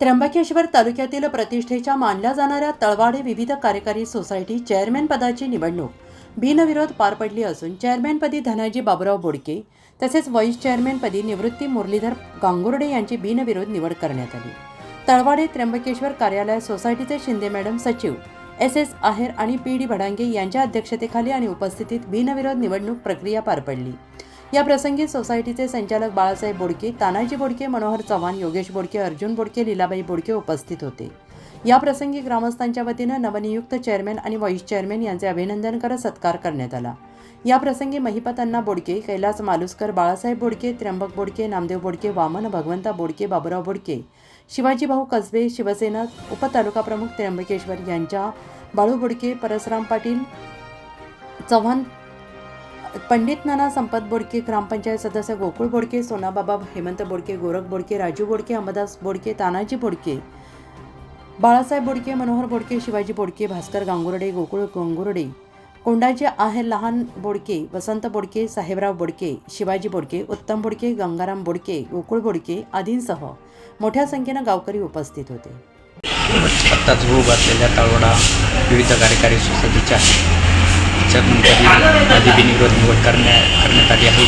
त्र्यंबकेश्वर तालुक्यातील प्रतिष्ठेच्या मानल्या जाणाऱ्या तळवाडे विविध कार्यकारी सोसायटी चेअरमॅन पदाची निवडणूक. बिनविरोध पार पडली असून चेअरमॅनपदी धनाजी बाबुराव बोडके तसेच व्हाईस चेअरमॅनपदी निवृत्ती मुरलीधर गांगुर्डे यांची बिनविरोध निवड करण्यात आली. तळवाडे त्र्यंबकेश्वर कार्यालय सोसायटीचे शिंदे मॅडम सचिव एस एस आहेर आणि पी डी भडांगे यांच्या अध्यक्षतेखाली आणि उपस्थितीत बिनविरोध निवडणूक प्रक्रिया पार पडली. या प्रसंगी सोसायटीचे संचालक बाळासाहेब बोडके तानाजी बोडके मनोहर चव्हाण योगेश बोडके अर्जुन बोडके लीलाबाई बोडके उपस्थित होते. या प्रसंगी ग्रामस्थांच्या वतीनं नवनियुक्त चेअरमॅन आणि व्हाईस चेअरमॅन यांचे अभिनंदन करत सत्कार करण्यात आला. या प्रसंगी महिपतांना बोडके कैलास मालुसकर बाळासाहेब बोडके त्र्यंबक बोडके नामदेव बोडके वामन भगवंता बोडके बाबुराव बोडके शिवाजी भाऊ कसबे शिवसेना उपतालुका प्रमुख त्र्यंबकेश्वर यांच्या बाळू बोडके परसराम पाटील चव्हाण पंडित नाना संपत बोडके ग्रामपंचायत सदस्य गोकुळ बोडके सोनाबाबा हेमंत बोडके गोरख बोडके राजू बोडके अंबादास बोडके तानाजी बोडके बाळासाहेब बोडके मनोहर बोडके शिवाजी बोडके भास्कर गांगुर्डे गोकुळ गांगुर्डे कोंडाजी आहे लहान बोडके वसंत बोडके साहेबराव बोडके शिवाजी बोडके उत्तम बोडके गंगाराम बोडके गोकुळ बोडके आदींसह मोठ्या संख्येनं गावकरी उपस्थित होते. आत्ताच उभं तळवडा विविध कार्यकारी सोसायटीच्या चेअरमनपदी आधी बिनविरोध निवड करण्या करण्यात आली आहे.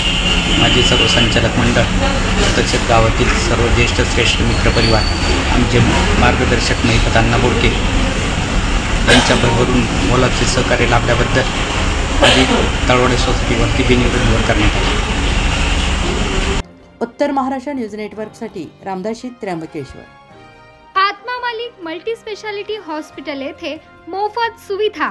माझे सर्व संचालक मंडळ तसेच गावातील सर्व ज्येष्ठ श्रेष्ठ मित्रपरिवार आमचे मार्गदर्शक महिपतांना बोडके यांच्याबरोबरून मोलाचे सहकार्य लाभल्याबद्दल माझी तळवडे सोसायटीवरती बिनविरोध निवड करण्यात आली. उत्तर महाराष्ट्र न्यूज नेटवर्कसाठी रामदाशी Trimbakeshwar. Atma Malik multi speciality hospital येथे मोफत सुविधा